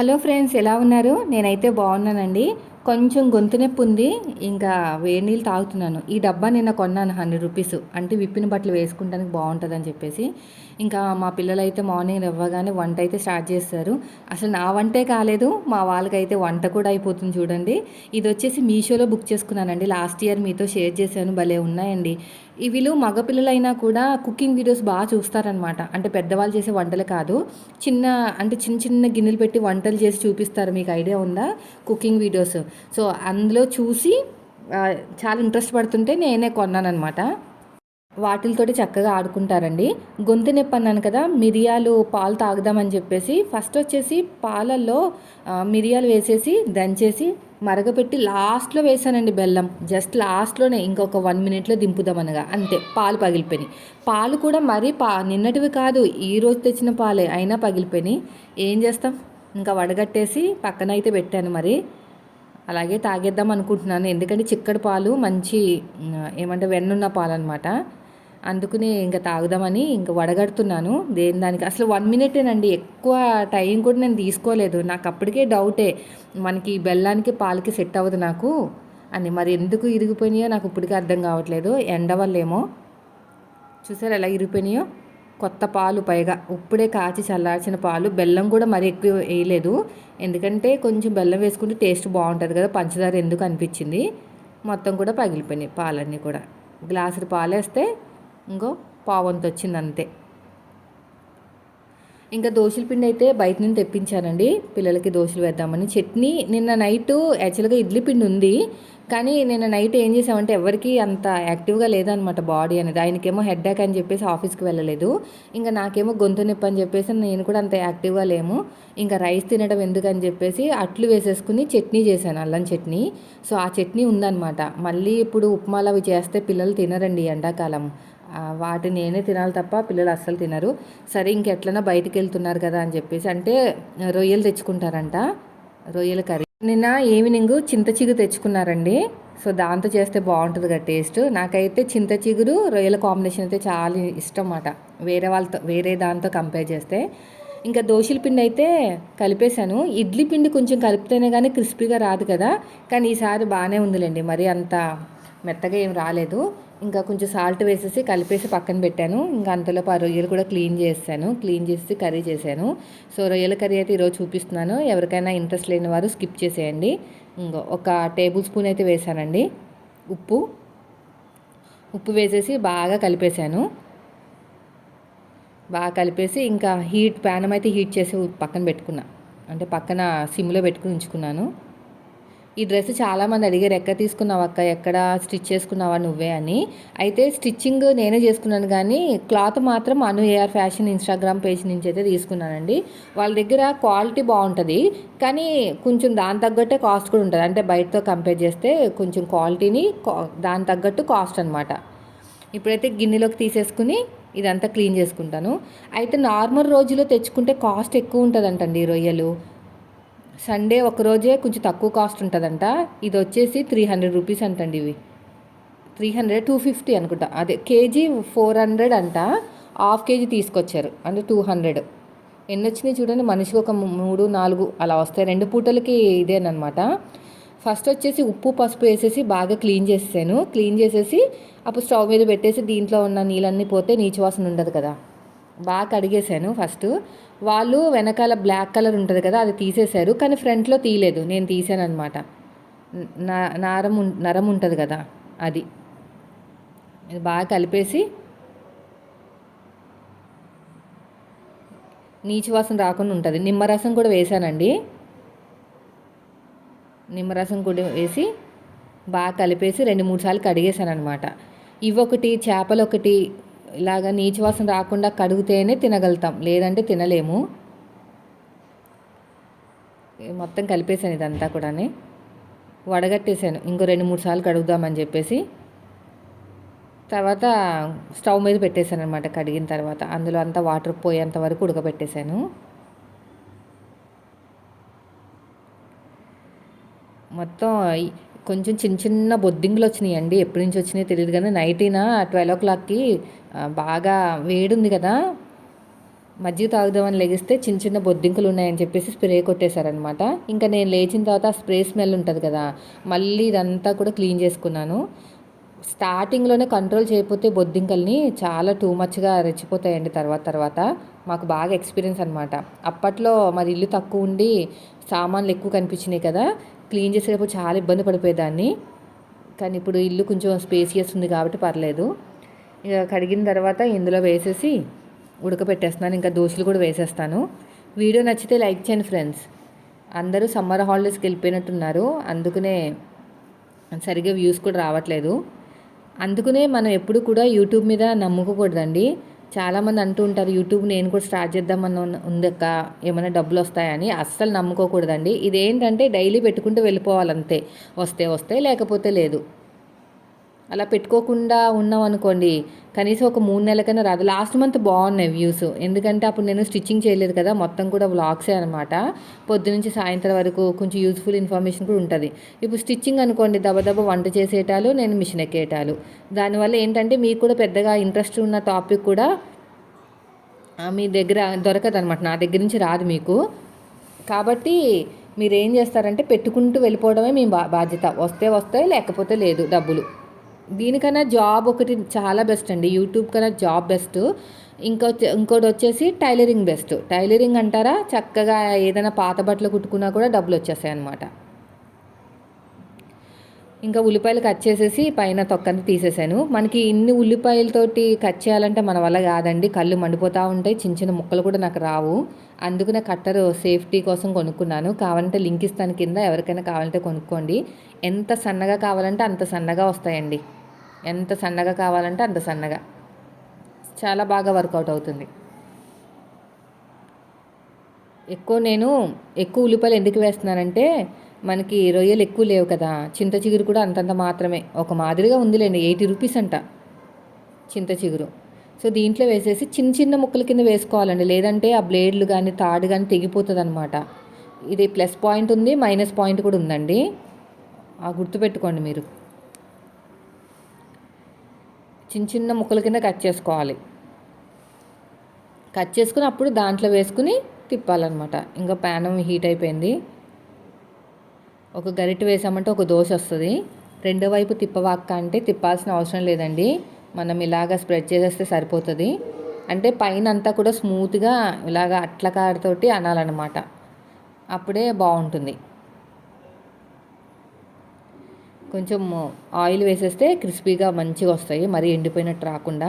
Hello friends ఎలా ఉన్నారు? నేనైతే బాగున్నానండి. కొంచెం గొంతు నొప్పి ఉంది ఇంకా వేడి నీళ్ళు తాగుతున్నాను. ఈ డబ్బా నిన్న కొన్నాను హండ్రెడ్ రూపీస్. అంటే విప్పిన బట్టలు వేసుకుంటానికి బాగుంటుందని చెప్పేసి. ఇంకా మా పిల్లలు అయితే మార్నింగ్ ఇవ్వగానే వంట అయితే స్టార్ట్ చేస్తారు. అసలు నా వంటే కాలేదు మా వాళ్ళకైతే వంట కూడా అయిపోతుంది చూడండి. ఇది వచ్చేసి మీషోలో బుక్ చేసుకున్నానండి. లాస్ట్ ఇయర్ మీతో షేర్ చేశాను భలే ఉన్నాయండి. వీళ్ళు మగపిల్లలైనా కూడా కుకింగ్ వీడియోస్ బాగా చూస్తారనమాట. అంటే పెద్దవాళ్ళు చేసే వంటలు కాదు. చిన్న అంటే చిన్న చిన్న గిన్నెలు పెట్టి వంటలు చేసి చూపిస్తారు. మీకు ఐడియా ఉందా? Cooking videos. సో అందులో చూసి చాలా ఇంట్రెస్ట్ పడుతుంటే నేనే కొన్నానమాట వాటిలతోటి చక్కగా ఆడుకుంటారండి. గొంతు నొప్పి అన్నాను కదా మిరియాలు పాలు తాగుదామని చెప్పేసి ఫస్ట్ వచ్చేసి పాలల్లో మిరియాలు వేసేసి దంచేసి మరగపెట్టి లాస్ట్లో వేసానండి బెల్లం. జస్ట్ లాస్ట్లోనే ఇంకొక వన్ మినిట్లో దింపుదామనగా అంతే పాలు పగిలిపోయినాయి. పాలు కూడా మరీ పా నిన్నటివి కాదు ఈ రోజు తెచ్చిన పాలే అయినా పగిలిపోయినాయి. ఏం చేస్తాం? ఇంకా వడగట్టేసి పక్కన అయితే పెట్టాను మరి. అలాగే తాగేద్దాం అనుకుంటున్నాను. ఎందుకంటే చిక్కడి పాలు మంచి ఏమంటే వెన్నున్న పాలు అనమాట అందుకుని ఇంకా తాగుదామని ఇంకా వడగడుతున్నాను. దేని దానికి? అసలు వన్ మినిటేనండి. ఎక్కువ టైం కూడా నేను తీసుకోలేదు. నాకు అప్పటికే డౌటే. మనకి బెల్లానికి పాలకి సెట్ అవ్వదు నాకు అని. మరి ఎందుకు ఇరిగిపోయినాయో నాకు ఇప్పటికే అర్థం కావట్లేదు. ఎండ వల్లేమో. చూసారు ఎలా ఇరిగిపోయినాయో? కొత్త పాలు పైగా. ఇప్పుడే కాచి చల్లార్చిన పాలు. బెల్లం కూడా మరి ఎక్కువ వేయలేదు. ఎందుకంటే కొంచెం బెల్లం వేసుకుంటే టేస్ట్ బాగుంటుంది కదా. పంచదార ఎందుకు అనిపించింది? మొత్తం కూడా పగిలిపోయినాయి పాలన్నీ కూడా. గ్లాసుడు పాలు వేస్తే ఇంకో పావంత వచ్చింది అంతే. ఇంకా దోశల పిండి అయితే బయట నుంచి తెప్పించానండి. పిల్లలకి దోశలు వేద్దామని. చట్నీ నిన్న నైట్ యాక్చువల్గా ఇడ్లీ పిండి ఉంది. కానీ నేను నైట్ ఏం చేసామంటే ఎవరికి అంత యాక్టివ్గా లేదనమాట బాడీ అనేది. ఆయనకేమో హెడ్ఏక్ అని చెప్పేసి ఆఫీస్కి వెళ్ళలేదు. ఇంకా నాకేమో గొంతు నొప్పి అని చెప్పేసి నేను కూడా అంత యాక్టివ్గా లేము. ఇంకా రైస్ తినడం ఎందుకని చెప్పేసి అట్లు వేసేసుకుని చట్నీ చేశాను అల్లం చట్నీ. సో ఆ చట్నీ ఉందన్నమాట మళ్ళీ ఇప్పుడు ఉప్మాలు అవి చేస్తే పిల్లలు తినరండి ఎండాకాలం. వాటిని నేనే తినాలి తప్ప పిల్లలు అస్సలు తినరు. సరే ఇంకెట్లన్నా బయటికి వెళ్తున్నారు కదా అని చెప్పేసి అంటే రొయ్యలు తెచ్చుకుంటారంట. రొయ్యల కర్రీ. నిన్న ఈవినింగ్ చింతచిగురు తెచ్చుకున్నారండి. సో దాంతో చేస్తే బాగుంటుంది కదా టేస్ట్. నాకైతే చింత చిగురు రొయ్యల కాంబినేషన్ అయితే చాలా ఇష్టం అన్నమాట. వేరే వాళ్ళతో వేరే దాంతో కంపేర్ చేస్తే. ఇంకా దోశల పిండి అయితే కలిపేశాను. ఇడ్లీ పిండి కొంచెం కలిపితేనే కానీ క్రిస్పీగా రాదు కదా. కానీ ఈసారి బాగానే ఉందిలేండి. మరి అంత మెత్తగా ఏం రాలేదు. ఇంకా కొంచెం సాల్ట్ వేసేసి కలిపేసి పక్కన పెట్టాను. ఇంకా అంతలోపు ఆ రొయ్యలు కూడా క్లీన్ చేస్తాను క్లీన్ చేసి కర్రీ చేశాను సో రొయ్యల కర్రీ అయితే ఈరోజు చూపిస్తున్నాను. ఎవరికైనా ఇంట్రెస్ట్ లేని వారు స్కిప్ చేసేయండి. ఇంకా ఒక టేబుల్ స్పూన్ అయితే వేసానండి. ఉప్పు. ఉప్పు వేసేసి బాగా కలిపేశాను బాగా కలిపేసి ఇంకా హీట్ ప్యానం అయితే హీట్ చేసి పక్కన పెట్టుకున్నా. అంటే పక్కన సిమ్లో పెట్టుకుని ఉంచుకున్నాను. ఈ డ్రెస్ చాలామంది అడిగారు ఎక్కడ తీసుకున్నావు అక్క? ఎక్కడ స్టిచ్ చేసుకున్నావా నువ్వే? అని. అయితే స్టిచ్చింగ్ నేనే చేసుకున్నాను కానీ క్లాత్ మాత్రం Anu AR fashion Instagram page నుంచి అయితే తీసుకున్నానండి. వాళ్ళ దగ్గర క్వాలిటీ బాగుంటుంది కానీ కొంచెం దాని తగ్గట్టే కాస్ట్ కూడా ఉంటుంది. అంటే బయటతో కంపేర్ చేస్తే కొంచెం క్వాలిటీని దాని తగ్గట్టు కాస్ట్ అనమాట ఇప్పుడైతే గిన్నెలోకి తీసేసుకుని ఇదంతా క్లీన్ చేసుకుంటాను. అయితే నార్మల్ రోజులో తెచ్చుకుంటే కాస్ట్ ఎక్కువ ఉంటుందంటండి రొయ్యలు. సండే ఒకరోజే కొంచెం తక్కువ కాస్ట్ ఉంటుందంట. ఇది వచ్చేసి త్రీ హండ్రెడ్ రూపీస్ అంటండి ఇవి. త్రీ హండ్రెడ్ టూ ఫిఫ్టీ అనుకుంటా. అదే కేజీ ఫోర్ హండ్రెడ్ అంట. హాఫ్ కేజీ తీసుకొచ్చారు. అంటే టూ హండ్రెడ్ ఎన్ని వచ్చినాయి చూడండి. మనిషికి ఒక మూడు నాలుగు అలా వస్తాయి. రెండు పూటలకి ఇదేనమాట ఫస్ట్ వచ్చేసి ఉప్పు పసుపు వేసేసి బాగా క్లీన్ చేసేసాను. క్లీన్ చేసేసి అప్పుడు స్టవ్ మీద పెట్టేసి దీంట్లో ఉన్న నీళ్ళన్నీ పోతే నీచు వాసన ఉండదు కదా. బాగా కడిగేశాను ఫస్ట్. వాళ్ళు వెనకాల బ్లాక్ కలర్ ఉంటుంది కదా అది తీసేశారు. కానీ ఫ్రంట్లో తీయలేదు నేను తీసాను అనమాట నారం నరం ఉంటుంది కదా అది. ఇది బాగా కలిపేసి నీచు వాసన రాకుండా ఉంటుంది. నిమ్మరసం కూడా వేసానండి నిమ్మరసం కూడా వేసి బాగా కలిపేసి రెండు మూడు సార్లు కడిగేసాను అనమాట ఇవి ఒకటి చేపలు ఒకటి ఇలాగ నీచువాసన రాకుండా కడిగితేనే తినగలుగుతాం. లేదంటే తినలేము. మొత్తం కలిపేసాను ఇదంతా కూడా వడగట్టేసాను ఇంకో రెండు మూడు సార్లు కడుగుదామని చెప్పేసి. తర్వాత స్టవ్ మీద పెట్టేశాను అనమాట కడిగిన తర్వాత. అందులో అంతా వాటర్ పోయేంత వరకు ఉడకబెట్టేశాను. మొత్తం కొంచెం చిన్న చిన్న బొద్దింగులు వచ్చినాయండి. ఎప్పటి నుంచి వచ్చినాయో తెలియదు కానీ నైటీనా ట్వెల్వ్ ఓ క్లాక్కి బాగా వేడుంది కదా. మజ్జిగ తాగుదామని లెగిస్తే చిన్న చిన్న బొద్దింకలు ఉన్నాయని చెప్పేసి స్ప్రే కొట్టేశారనమాట ఇంకా నేను లేచిన తర్వాత స్ప్రే స్మెల్ ఉంటుంది కదా. మళ్ళీ ఇదంతా కూడా క్లీన్ చేసుకున్నాను. స్టార్టింగ్లోనే కంట్రోల్ చేయకపోతే బొద్దింకల్ని చాలా టూ మచ్గా రెచ్చిపోతాయండి తర్వాత తర్వాత. మాకు బాగా ఎక్స్పీరియన్స్ అనమాట అప్పట్లో మరి ఇల్లు తక్కువ ఉండి సామాన్లు ఎక్కువ కనిపించినాయి కదా. క్లీన్ చేసేటప్పుడు చాలా ఇబ్బంది పడిపోయేదాన్ని. కానీ ఇప్పుడు ఇల్లు కొంచెం స్పేసియస్ ఉంది కాబట్టి పర్లేదు. ఇక కడిగిన తర్వాత ఇందులో వేసేసి ఉడకపెట్టేస్తున్నాను. ఇంకా దోశలు కూడా వేసేస్తాను. వీడియో నచ్చితే లైక్ చేయండి ఫ్రెండ్స్. అందరూ సమ్మర్ హాలిడేస్కి వెళ్ళిపోయినట్టున్నారు. అందుకనే సరిగ్గా వ్యూస్ కూడా రావట్లేదు. అందుకనే మనం ఎప్పుడు కూడా యూట్యూబ్ మీద నమ్ముకోకూడదండి చాలామంది అంటూ ఉంటారు యూట్యూబ్ నేను కూడా స్టార్ట్ చేద్దామన్న ఉందక్క ఏమైనా డబ్బులు వస్తాయని అస్సలు నమ్ముకోకూడదండి. ఇదేంటంటే డైలీ పెట్టుకుంటూ వెళ్ళిపోవాలంతే. వస్తే వస్తే లేకపోతే లేదు. అలా పెట్టుకోకుండా ఉన్నాం అనుకోండి కనీసం ఒక మూడు నెలలకైనా రాదు. లాస్ట్ మంత్ బాగున్నాయి వ్యూస్ ఎందుకంటే అప్పుడు నేను స్టిచ్చింగ్ చేయలేదు కదా మొత్తం కూడా వ్లాగ్సే అనమాట పొద్దునుంచి సాయంత్రం వరకు కొంచెం యూస్ఫుల్ ఇన్ఫర్మేషన్ కూడా ఉంటుంది. ఇప్పుడు స్టిచ్చింగ్ అనుకోండి దబదబ వంట చేసేటాలు నేను మిషన్ ఎక్కేటాలు దానివల్ల ఏంటంటే మీకు కూడా పెద్దగా ఇంట్రెస్ట్ ఉన్న టాపిక్ కూడా మీ దగ్గర దొరకదు అనమాట నా దగ్గర నుంచి రాదు మీకు. కాబట్టి మీరు ఏం చేస్తారంటే పెట్టుకుంటూ వెళ్ళిపోవడమే మీ బాధ్యత. వస్తే వస్తాయి లేకపోతే లేదు డబ్బులు. దీనికన్నా జాబ్ ఒకటి చాలా బెస్ట్ అండి. యూట్యూబ్ కన్నా జాబ్ బెస్ట్. ఇంకో ఇంకోటి వచ్చేసి టైలరింగ్ బెస్ట్. టైలరింగ్ అంటారా? చక్కగా ఏదైనా పాత బట్టలు కుట్టుకున్నా కూడా డబ్బులు వచ్చేస్తాయి అనమాట ఇంకా ఉల్లిపాయలు కట్ చేసేసి పైన తొక్కని తీసేసాను. మనకి ఇన్ని ఉల్లిపాయలతోటి కట్ చేయాలంటే మన వల్ల కాదండి. కళ్ళు మండిపోతూ ఉంటాయి. చిన్న చిన్న ముక్కలు కూడా నాకు రావు. అందుకనే కట్టర్ సేఫ్టీ కోసం కొనుక్కున్నాను. కావాలంటే లింక్ ఇస్తాను కింద. ఎవరికైనా కావాలంటే కొనుక్కోండి. ఎంత సన్నగా కావాలంటే అంత సన్నగా వస్తాయండి. ఎంత సన్నగా కావాలంటే అంత సన్నగా. చాలా బాగా వర్కౌట్ అవుతుంది. ఎక్కువ నేను ఎక్కువ ఉల్లిపాయలు ఎందుకు వేస్తున్నానంటే మనకి రొయ్యలు ఎక్కువ లేవు కదా చింత చిగురు కూడా అంతంత మాత్రమే. ఒక మాదిరిగా ఉందిలేండి ఎయిటీ రూపీస్ అంట చింత చిగురు. సో దీంట్లో వేసేసి చిన్న చిన్న ముక్కల కింద వేసుకోవాలండి. లేదంటే ఆ బ్లేడ్లు కానీ తాడు కానీ తెగిపోతుంది అనమాట ఇది ప్లస్ పాయింట్ ఉంది మైనస్ పాయింట్ కూడా ఉందండి. ఆ గుర్తుపెట్టుకోండి మీరు. చిన్న చిన్న ముక్కల కింద కట్ చేసుకోవాలి. కట్ చేసుకుని అప్పుడు దాంట్లో వేసుకుని తిప్పాలన్నమాట. ఇంకా ప్యానం హీట్ అయిపోయింది. ఒక గరిటె వేసామంటే ఒక దోశ వస్తుంది. రెండో వైపు తిప్పవాక్క అంటే తిప్పాల్సిన అవసరం లేదండి. మనం ఇలాగ స్ప్రెడ్ చేసేస్తే సరిపోతుంది. అంటే పైన అంతా కూడా స్మూత్గా ఇలాగ అట్లకాడతోటి అనాలన్నమాట. అప్పుడే బాగుంటుంది. కొంచెం ఆయిల్ వేసేస్తే క్రిస్పీగా మంచిగా వస్తాయి మరీ ఎండిపోయినట్టు రాకుండా.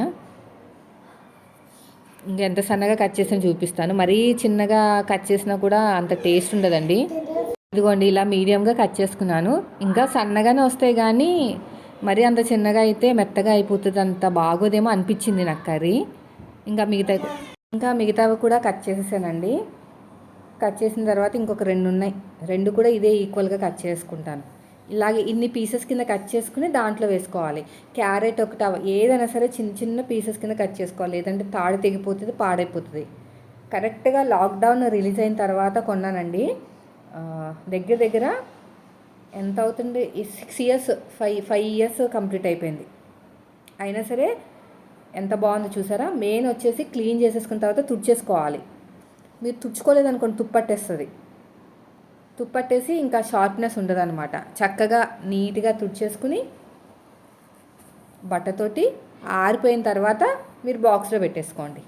ఇంకెంత సన్నగా కట్ చేసిన చూపిస్తాను. మరీ చిన్నగా కట్ చేసినా కూడా అంత టేస్ట్ ఉండదండి. ఇదిగోండి ఇలా మీడియంగా కట్ చేసుకున్నాను. ఇంకా సన్నగానే వస్తాయి కానీ మరీ అంత చిన్నగా అయితే మెత్తగా అయిపోతుంది అంత బాగోదేమో అనిపించింది నాకు కర్రీ. ఇంకా మిగతా ఇంకా మిగతావి కూడా కట్ చేసేసానండి. కట్ చేసిన తర్వాత ఇంకొక రెండు ఉన్నాయి. రెండు కూడా ఇదే ఈక్వల్గా కట్ చేసుకుంటాను. ఇలాగే ఇన్ని పీసెస్ కింద కట్ చేసుకుని దాంట్లో వేసుకోవాలి. క్యారెట్ ఒకటి ఏదైనా సరే చిన్న చిన్న పీసెస్ కింద కట్ చేసుకోవాలి. లేదంటే తాడు తెగిపోతుంది పాడైపోతుంది. కరెక్ట్గా లాక్డౌన్ రిలీజ్ అయిన తర్వాత కొన్నానండి. దగ్గర దగ్గర ఎంత అవుతుంది? Six years five five years complete అయిపోయింది. అయినా సరే ఎంత బాగుందో చూసారా? మెయిన్ వచ్చేసి క్లీన్ చేసేసుకున్న తర్వాత తుడిచేసుకోవాలి. మీరు తుడుచుకోలేదనుకోండి తుప్పట్టేస్తుంది తుప్పట్టేసి ఇంకా షార్ప్నెస్ ఉండదన్నమాట. చక్కగా నీట్గా తుడిచేసుకుని బట్టతోటి ఆరిపోయిన తర్వాత మీరు బాక్స్లో పెట్టేసుకోండి.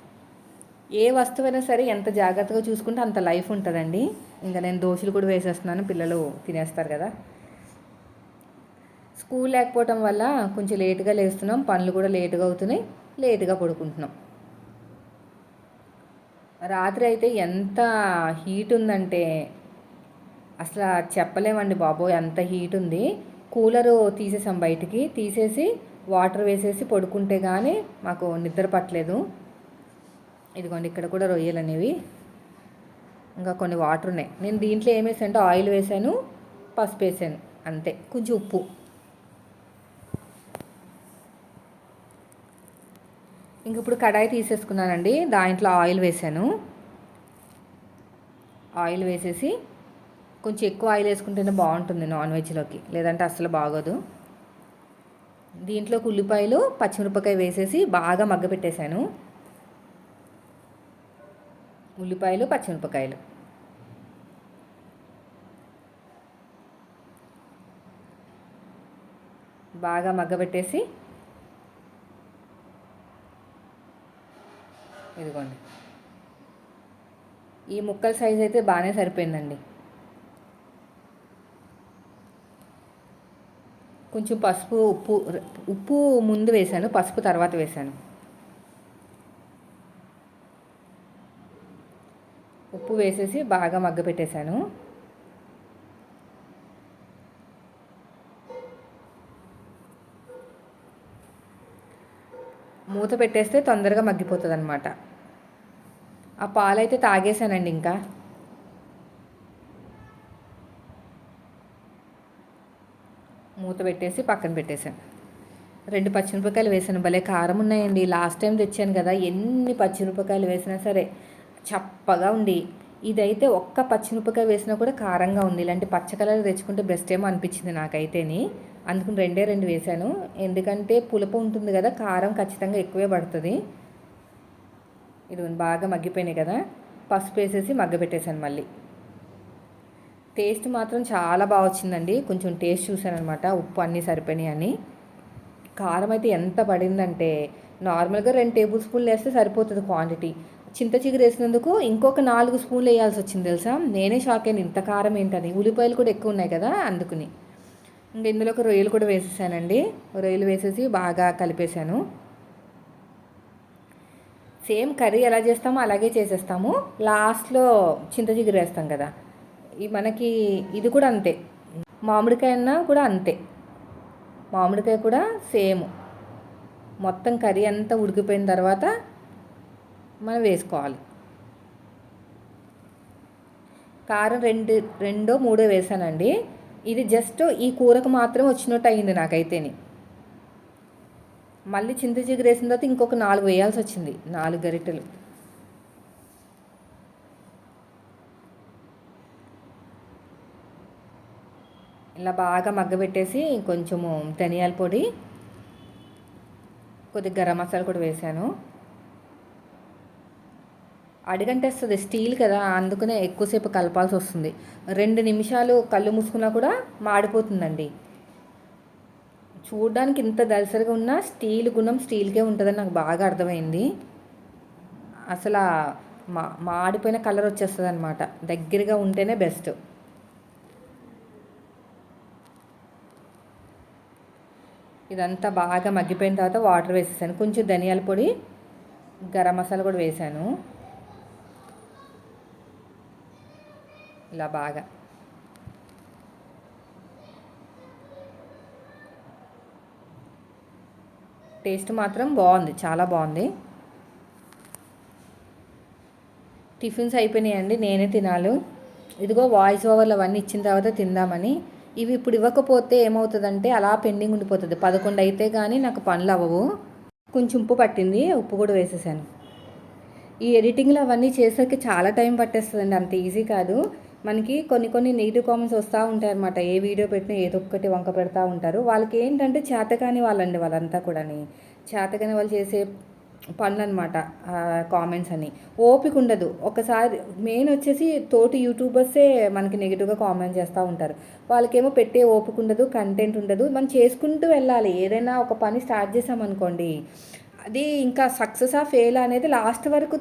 ఏ వస్తువైనా సరే ఎంత జాగ్రత్తగా చూసుకుంటే అంత లైఫ్ ఉంటుందండి. ఇంకా నేను దోశలు కూడా వేసేస్తున్నాను పిల్లలు తినేస్తారు కదా. స్కూల్ లేకపోవటం వల్ల కొంచెం లేటుగా లేస్తున్నాం పనులు కూడా లేటుగా అవుతున్నాయి లేటుగా పడుకుంటున్నాం. రాత్రి అయితే ఎంత హీట్ ఉందంటే అసలు చెప్పలేమండి బాబోయ్ అంత హీట్ ఉంది. కూలరు తీసేసాం బయటికి తీసేసి వాటర్ వేసేసి పడుకుంటే కానీ మాకు నిద్ర పట్టలేదు. ఇదిగోండి ఇక్కడ కూడా రొయ్యలు అనేవి. ఇంకా కొన్ని వాటర్ ఉన్నాయి. నేను దీంట్లో ఏం వేసాను ఆయిల్ వేసాను పసుపు వేసాను అంతే. కొంచెం ఉప్పు. ఇంక ఇప్పుడు కడాయి తీసేసుకున్నానండి. దాంట్లో ఆయిల్ వేసాను. ఆయిల్ వేసేసి కొంచెం ఎక్కువ ఆయిల్ వేసుకుంటేనే బాగుంటుంది నాన్ వెజ్లోకి. లేదంటే అస్సలు బాగోదు. దీంట్లోకి ఉల్లిపాయలు పచ్చిమిరపకాయ వేసేసి బాగా మగ్గ పెట్టేశాను. ఉల్లిపాయలు పచ్చిమిరపకాయలు. బాగా మగ్గబెట్టేసి ఇదిగోండి. ఈ ముక్కల సైజ్ అయితే బాగానే సరిపోయిందండి. కొంచెం పసుపు ఉప్పు ఉప్పు ముందు వేశాను పసుపు తర్వాత వేశాను. ఉప్పు వేసేసి బాగా మగ్గ పెట్టేశాను. మూత పెట్టేస్తే తొందరగా మగ్గిపోతుంది అనమాట ఆ పాలైతే తాగేశానండి ఇంకా. మూత పెట్టేసి పక్కన పెట్టేశాను. రెండు పచ్చిమిరపకాయలు వేసాను భలే కారం ఉన్నాయండి. లాస్ట్ టైం తెచ్చాను కదా ఎన్ని పచ్చిమిరపకాయలు వేసినా సరే చప్పగా ఉంది. ఇదైతే ఒక్క పచ్చిమిరపకాయ వేసినా కూడా కారంగా ఉంది. ఇలాంటి పచ్చ కలర్ తెచ్చుకుంటే బెస్ట్ ఏమో అనిపించింది నాకైతేని. అందుకని రెండే రెండు వేశాను. ఎందుకంటే పులుపు ఉంటుంది కదా కారం ఖచ్చితంగా ఎక్కువే పడుతుంది. ఇది బాగా మగ్గిపోయినాయి కదా. పసుపు వేసేసి మగ్గబెట్టేశాను మళ్ళీ. టేస్ట్ మాత్రం చాలా బాగా వచ్చిందండి. కొంచెం టేస్ట్ చూశానమాట ఉప్పు అన్నీ సరిపోయినాయి అని. కారం అయితే ఎంత పడిందంటే నార్మల్గా రెండు టేబుల్ స్పూన్లు వేస్తే సరిపోతుంది క్వాంటిటీ. చింత చిగురు వేసినందుకు ఇంకొక నాలుగు స్పూన్లు వేయాల్సి వచ్చింది తెలుసా? నేనే షాక్ అయింది ఇంత కారం ఏంటని. ఉల్లిపాయలు కూడా ఎక్కువ ఉన్నాయి కదా అందుకుని. ఇంకా ఇందులో ఒక రొయ్యలు కూడా వేసేసానండి. రొయ్యలు వేసేసి బాగా కలిపేశాను. సేమ్ కర్రీ ఎలా చేస్తామో అలాగే చేసేస్తాము. లాస్ట్లో చింత చిగురు వేస్తాం కదా. ఈ మనకి ఇది కూడా అంతే. మామిడికాయ అన్నా కూడా అంతే. మామిడికాయ కూడా సేమ్. మొత్తం కర్రీ అంతా ఉడికిపోయిన తర్వాత మనం వేసుకోవాలి. కారం రెండు రెండో మూడో వేసానండి. ఇది జస్ట్ ఈ కూరకు మాత్రం వచ్చినట్టు అయింది నాకైతేని. మళ్ళీ చింత చిగురు వేసిన తర్వాత ఇంకొక నాలుగు వేయాల్సి వచ్చింది. నాలుగు గరిటెలు. ఇలా బాగా మగ్గబెట్టేసి కొంచెము ధనియాల పొడి కొద్దిగా గరం మసాలా కూడా వేసాను. అడిగంటేస్తుంది స్టీల్ కదా అందుకనే ఎక్కువసేపు కలపాల్సి వస్తుంది. రెండు నిమిషాలు కళ్ళు మూసుకున్నా కూడా మాడిపోతుందండి. చూడడానికి ఇంత దలసరిగా ఉన్నా స్టీల్ గుణం స్టీల్కే ఉంటుందని నాకు బాగా అర్థమైంది. అసలు మా మాడిపోయిన కలర్ వచ్చేస్తుంది అనమాట దగ్గరగా ఉంటేనే బెస్ట్. ఇదంతా బాగా మగ్గిపోయిన తర్వాత వాటర్ వేసేసాను. కొంచెం ధనియాల పొడి గరం మసాలా కూడా వేసాను. ఇలా బాగా. టేస్ట్ మాత్రం బాగుంది చాలా బాగుంది. టిఫిన్స్ అయిపోయినాయండి నేనే తినాలి. ఇదిగో వాయిస్ ఓవర్లు అవన్నీ ఇచ్చిన తర్వాత తిందామని ఇవి ఇప్పుడు ఇవ్వకపోతే ఏమవుతుందంటే అలా పెండింగ్ ఉండిపోతుంది. పదకొండు అయితే కానీ నాకు పనులు అవ్వవు. కొంచెం ఉప్పు పట్టింది ఉప్పు కూడా వేసేసాను. ఈ ఎడిటింగ్లో అవన్నీ చేసేకి చాలా టైం పట్టేస్తుందండి. అంత ఈజీ కాదు. మనకి కొన్ని కొన్ని నెగిటివ్ కామెంట్స్ వస్తూ ఉంటాయి అనమాట ఏ వీడియో పెట్టినా ఏదో ఒక్కటి వంక పెడతా ఉంటారు. వాళ్ళకి ఏంటంటే చేతకాని వాళ్ళండి వాళ్ళంతా కూడాని. చేతకాని వాళ్ళు చేసే పనులు అనమాట కామెంట్స్ అని. ఓపిక ఉండదు. ఒకసారి మెయిన్ వచ్చేసి తోటి యూట్యూబర్సే మనకి నెగిటివ్గా కామెంట్ చేస్తూ ఉంటారు. వాళ్ళకేమో పెట్టే ఓపిక ఉండదు కంటెంట్ ఉండదు. మనం చేసుకుంటూ వెళ్ళాలి. ఏదైనా ఒక పని స్టార్ట్ చేసామనుకోండి అది ఇంకా సక్సెస్ ఆ ఫెయిల్ అనేది లాస్ట్ వరకు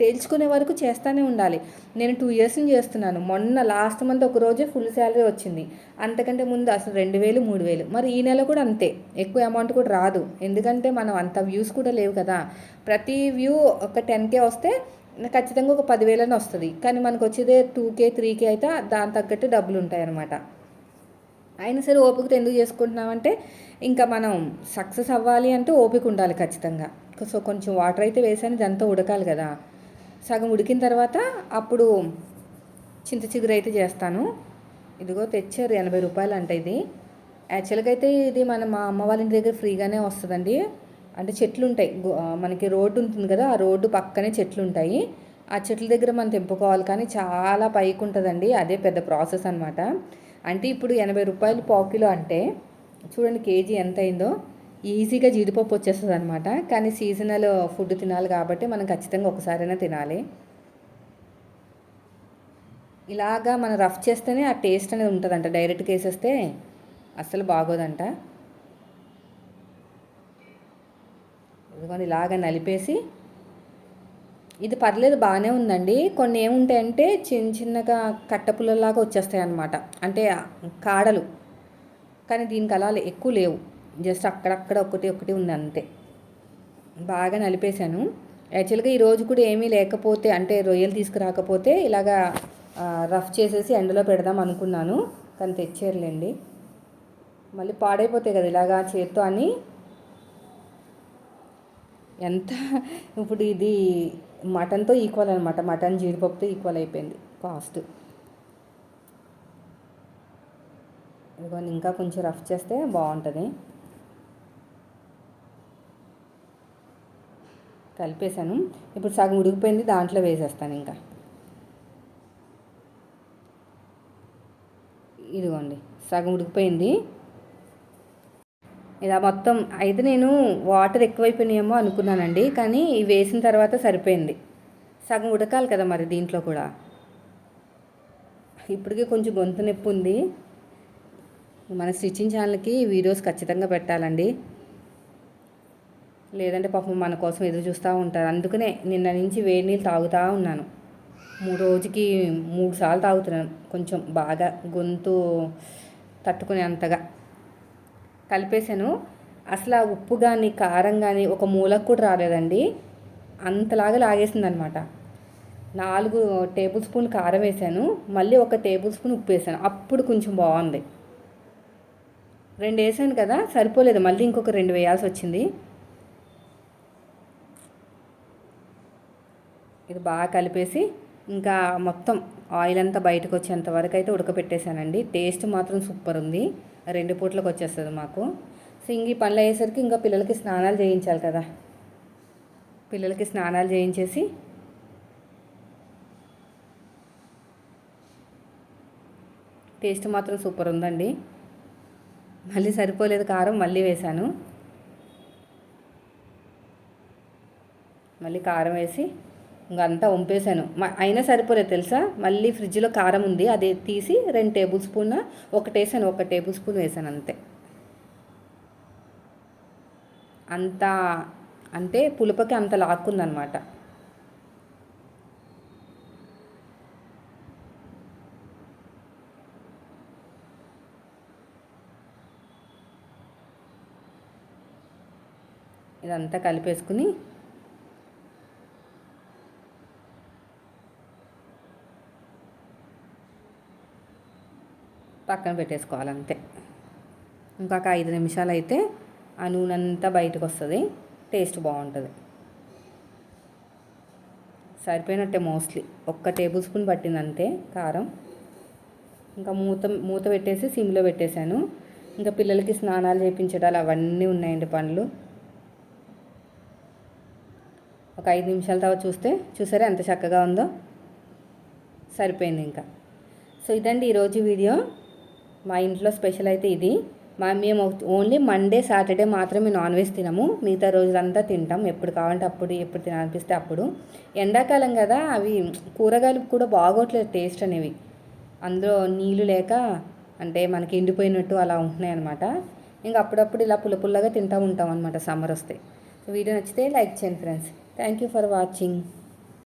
తేల్చుకునే వరకు చేస్తూనే ఉండాలి. నేను టూ ఇయర్స్ నుంచి చేస్తున్నాను. మొన్న లాస్ట్ మంత్ ఒక రోజే ఫుల్ శాలరీ వచ్చింది. అంతకంటే ముందు అసలు రెండు వేలు మూడు వేలు. మరి ఈ నెల కూడా అంతే. ఎక్కువ అమౌంట్ కూడా రాదు. ఎందుకంటే మనం అంత వ్యూస్ కూడా లేవు కదా. ప్రతి వ్యూ ఒక టెన్ కే వస్తే ఖచ్చితంగా ఒక పదివేలని వస్తుంది. కానీ మనకు వచ్చేదే టూ కే త్రీ కే అయితే దాని తగ్గట్టు డబ్బులు ఉంటాయన్నమాట అయినా సరే ఓపికతో ఎందుకు చేసుకుంటున్నామంటే ఇంకా మనం సక్సెస్ అవ్వాలి అంటే ఓపిక ఉండాలి ఖచ్చితంగా. సో కొంచెం వాటర్ అయితే వేసాను. ఇదంతా ఉడకాలి కదా. సగం ఉడికిన తర్వాత అప్పుడు చింత చిగురు అయితే చేస్తాను. ఇదిగో తెచ్చారు ఎనభై రూపాయలు అంట ఇది. యాక్చువల్గా అయితే ఇది మన మా అమ్మ వాళ్ళ ఇంటి దగ్గర ఫ్రీగానే వస్తుందండి. అంటే చెట్లు ఉంటాయి మనకి రోడ్డు ఉంటుంది కదా ఆ రోడ్డు పక్కనే చెట్లు ఉంటాయి ఆ చెట్ల దగ్గర మనం తెంపుకోవాలి కానీ చాలా పైకి ఉంటుందండి అదే పెద్ద ప్రాసెస్ అనమాట అంటే ఇప్పుడు ఎనభై రూపాయలు పావు అంటే చూడండి కేజీ ఎంత అయిందో ఈజీగా జీడిపప్పు వచ్చేస్తుంది అనమాట కానీ సీజనల్ ఫుడ్ తినాలి కాబట్టి మనం ఖచ్చితంగా ఒకసారైనా తినాలి. ఇలాగా మనం రఫ్ చేస్తేనే ఆ టేస్ట్ అనేది ఉంటుందంట. డైరెక్ట్గా వేసేస్తే అస్సలు బాగోదంట. ఇదిగోండి ఇలాగ నలిపేసి ఇది పర్లేదు బాగానే ఉందండి. కొన్ని ఏముంటాయంటే చిన్న చిన్నగా కట్టపుల్లలాగా వచ్చేస్తాయి అన్నమాట అంటే కాడలు. కానీ దీనికి అలా ఎక్కువ లేవు. జస్ట్ అక్కడక్కడ ఒకటి ఒకటి ఉంది అంతే. బాగా నలిపేశాను. యాక్చువల్గా ఈరోజు కూడా ఏమీ లేకపోతే అంటే రొయ్యలు తీసుకురాకపోతే ఇలాగా రఫ్ చేసేసి ఎండలో పెడదాం అనుకున్నాను కానీ తెచ్చారులేండి మళ్ళీ పాడైపోతాయి కదా ఇలాగా చేత్తో అని. ఎంత ఇప్పుడు ఇది మటన్తో ఈక్వల్ అనమాట మటన్ జీడిపప్పుతో ఈక్వల్ అయిపోయింది కాస్ట్. ఇదిగోండి ఇంకా కొంచెం రఫ్ చేస్తే బాగుంటుంది. కలిపేశాను. ఇప్పుడు సగం ఉడికిపోయింది దాంట్లో వేసేస్తాను ఇంకా. ఇదిగోండి సగం ఉడికిపోయింది. ఇలా మొత్తం అయితే నేను వాటర్ ఎక్కువైపోయినాయేమో అనుకున్నానండి కానీ ఇవి వేసిన తర్వాత సరిపోయింది. సగం ఉడకాలి కదా మరి దీంట్లో కూడా. ఇప్పటికే కొంచెం గొంతు నొప్పి ఉంది. మన స్టిచ్చింగ్ ఛానల్కి వీడియోస్ ఖచ్చితంగా పెట్టాలండి. లేదంటే పాపం మన కోసం ఎదురు చూస్తూ ఉంటారు. అందుకనే నిన్న నుంచి వేడి నీళ్ళు తాగుతూ ఉన్నాను. మూడు రోజుకి మూడు సార్లు తాగుతున్నాను. కొంచెం బాగా గొంతు తట్టుకునే అంతగా కలిపేశాను. అసలు ఆ ఉప్పు కానీ కారం కానీ ఒక మూలకు కూడా రాలేదండి. అంతలాగా లాగేసింది అనమాట నాలుగు టేబుల్ స్పూన్ కారం వేసాను. మళ్ళీ ఒక టేబుల్ స్పూన్ ఉప్పు వేసాను. అప్పుడు కొంచెం బాగుంది. రెండు వేసాను కదా సరిపోలేదు. మళ్ళీ ఇంకొక రెండు వేయాల్సి వచ్చింది. ఇది బాగా కలిపేసి ఇంకా మొత్తం ఆయిల్ అంతా బయటకు వచ్చేంత వరకు అయితే ఉడకపెట్టేశానండి. టేస్ట్ మాత్రం సూపర్ ఉంది. రెండు పూట్లకు వచ్చేస్తుంది మాకు. సో ఇంక ఈ పనులు అయ్యేసరికి ఇంకా పిల్లలకి స్నానాలు చేయించాలి కదా. పిల్లలకి స్నానాలు చేయించేసి టేస్ట్ మాత్రం సూపర్ ఉందండి. మళ్ళీ సరిపోలేదు కారం మళ్ళీ వేశాను. మళ్ళీ కారం వేసి ఇంకంతా వంపేశాను. అయినా సరిపోలేదు తెలుసా? మళ్ళీ ఫ్రిడ్జ్లో కారం ఉంది అది తీసి రెండు టేబుల్ స్పూన్ ఒకటి వేసాను ఒక టేబుల్ స్పూన్ వేసాను అంతే. అంత అంటే పులుపకి అంత లాక్కుందనమాట. ఇదంతా కలిపేసుకుని పక్కన పెట్టేసుకోవాలి అంతే ఇంకొక ఐదు నిమిషాలు అయితే ఆ నూనె అంతా బయటకు వస్తుంది టేస్ట్ బాగుంటుంది. సరిపోయినట్టే మోస్ట్లీ. ఒక్క టేబుల్ స్పూన్ పట్టింది అంతే కారం. ఇంకా మూత మూత పెట్టేసి సిమ్లో పెట్టేశాను. ఇంకా పిల్లలకి స్నానాలు చేయించడాలు అవన్నీ ఉన్నాయండి పనులు. ఒక ఐదు నిమిషాల తర్వాత చూస్తే చూసారా ఎంత చక్కగా ఉందో? సరిపోయింది ఇంకా. సో ఇదండి ఈరోజు వీడియో. మా ఇంట్లో స్పెషల్ అయితే ఇది. మా మేము ఓన్లీ మండే సాటర్డే మాత్రమే నాన్ వెజ్ తినము. మిగతా రోజులంతా తింటాం. ఎప్పుడు కావాలంటే అప్పుడు ఎప్పుడు తినాలనిపిస్తే అప్పుడు. ఎండాకాలం కదా అవి కూరగాయలు కూడా బాగోట్లేదు టేస్ట్ అనేవి. అందులో నీళ్ళు లేక అంటే మనకి ఎండిపోయినట్టు అలా ఉంటున్నాయి అనమాట ఇంకా అప్పుడప్పుడు ఇలా పుల్ల పుల్లగా తింటూ ఉంటాం అనమాట సమ్మర్ వస్తే. వీడియో నచ్చితే లైక్ చేయండి friends. Thank you for watching